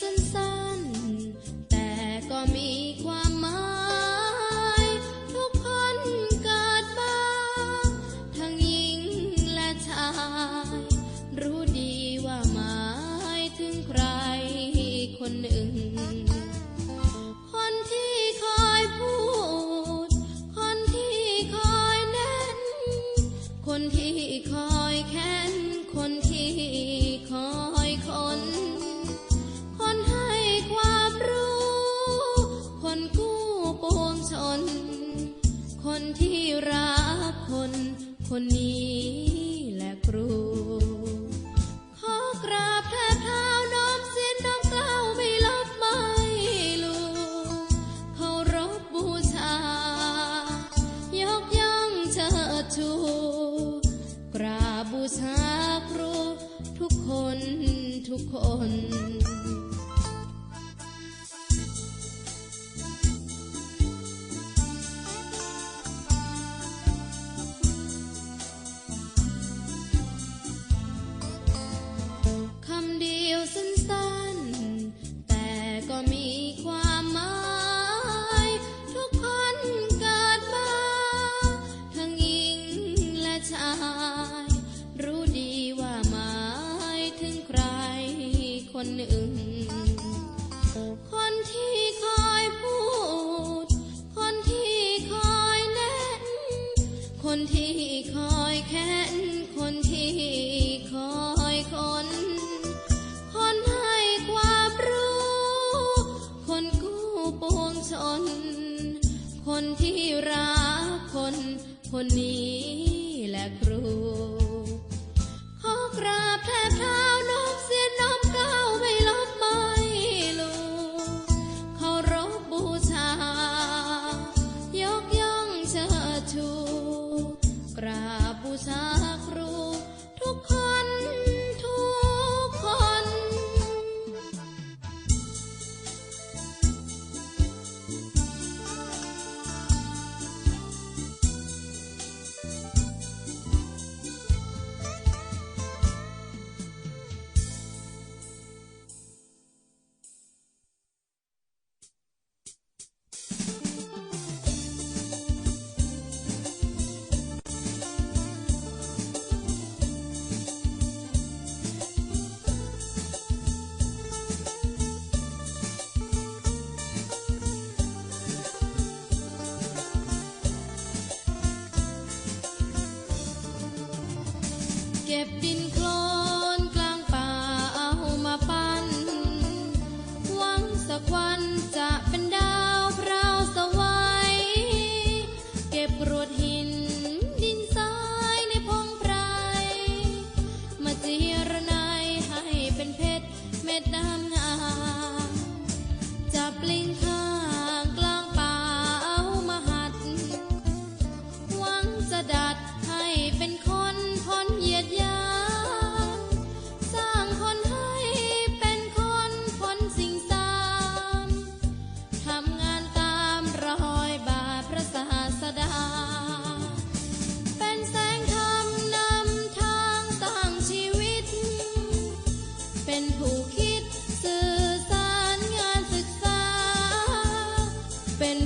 สั้นๆ แต่ก็มี คนนี้แหละครู ขอกราบแทบเท้าน้อมเสียน้อมเกล้าไม่ลบไม่ลูเรพบูชา ยกย่องเชิดชู กราบบูชาครู ทุกคนทุกคน สน คนที่รักคน คนนี้แหละครู kept in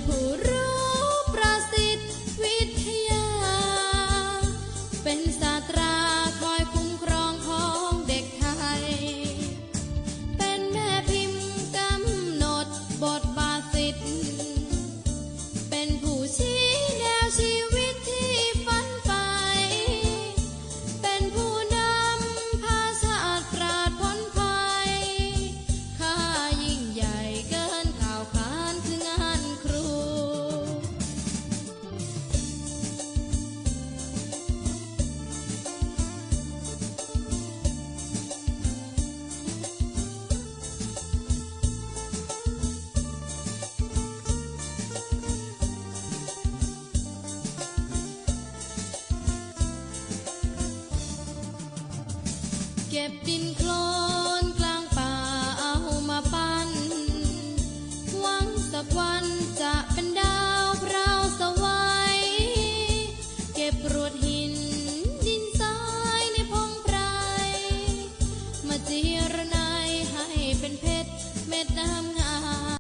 หูร เจ็บดินโคลน